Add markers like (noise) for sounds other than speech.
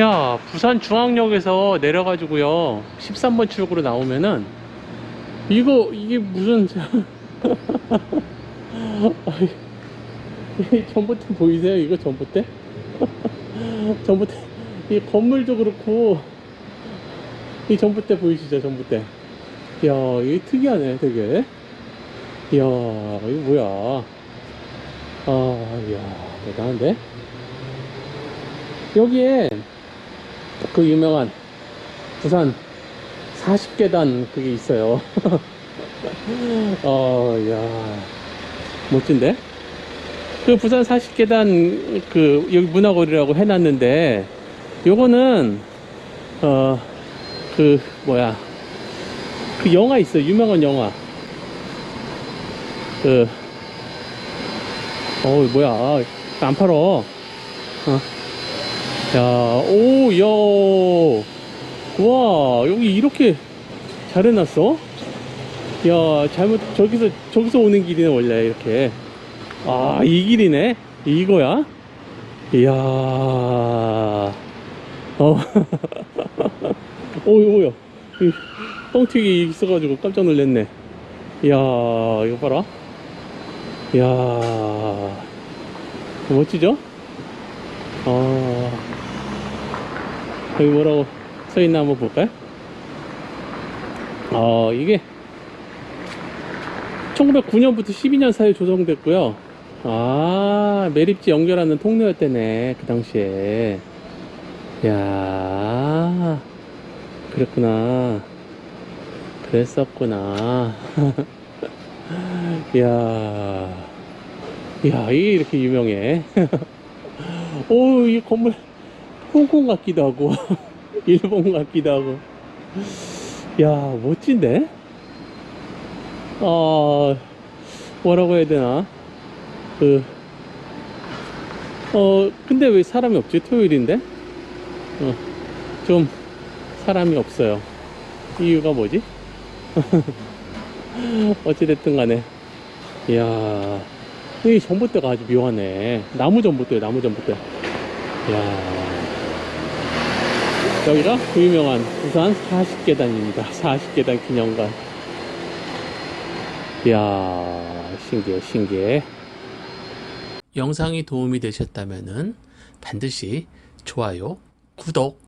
야, 부산 중앙역에서 내려가지고요. 13번 출구로 나오면은, 이거, 이게 무슨, (laughs) 전봇대 보이세요? 이거 전봇대? (laughs) 전봇대, 이 건물도 그렇고, 이 전봇대 보이시죠? 전봇대. 야, 이게 특이하네, 되게. 이야, 이거 뭐야. 아, 이야, 대단한데? 여기에 그 유명한 부산 40계단 그게 있어요. (laughs) 어, 야, 멋진데? 그 부산 40계단 그 여기 문화거리라고 해놨는데 요거는 어, 그 뭐야 그 영화 있어 요 유명한 영화 그 어, 뭐야 안 팔어 어. 야, 오, 야. 와, 여기 이렇게 잘 해놨어? 야, 잘못, 저기서, 저기서 오는 길이네, 원래, 이렇게. 아, 이 길이네? 이거야? 이야. 어. (laughs) 어, 이거 뭐야. 이 뻥튀기 있어가지고 깜짝 놀랐네. 이야, 이거 봐라. 이야. 멋지죠? 어. 여기 뭐라고 써있나 한번 볼까요? 어, 이게 1909년부터 12년 사이에 조성됐고요. 아, 매립지 연결하는 통로였대네, 그 당시에. 야 그랬구나. 그랬었구나. (laughs) 야 야, 이게 이렇게 유명해. (laughs) 오, 이 건물 홍콩 같기도 하고 (laughs) 일본 같기도 하고. 야 멋진데? 어 뭐라고 해야 되나? 그 어 근데 왜 사람이 없지? 토요일인데? 어, 좀 사람이 없어요. 이유가 뭐지? (laughs) 어찌됐든 간에. 이야 이 전봇대가 아주 묘하네. 나무 전봇대 나무 전봇대. 이야 여기가 그 유명한 부산 40계단입니다. 40계단 기념관. 이야, 신기해, 신기해. 영상이 도움이 되셨다면 반드시 좋아요, 구독,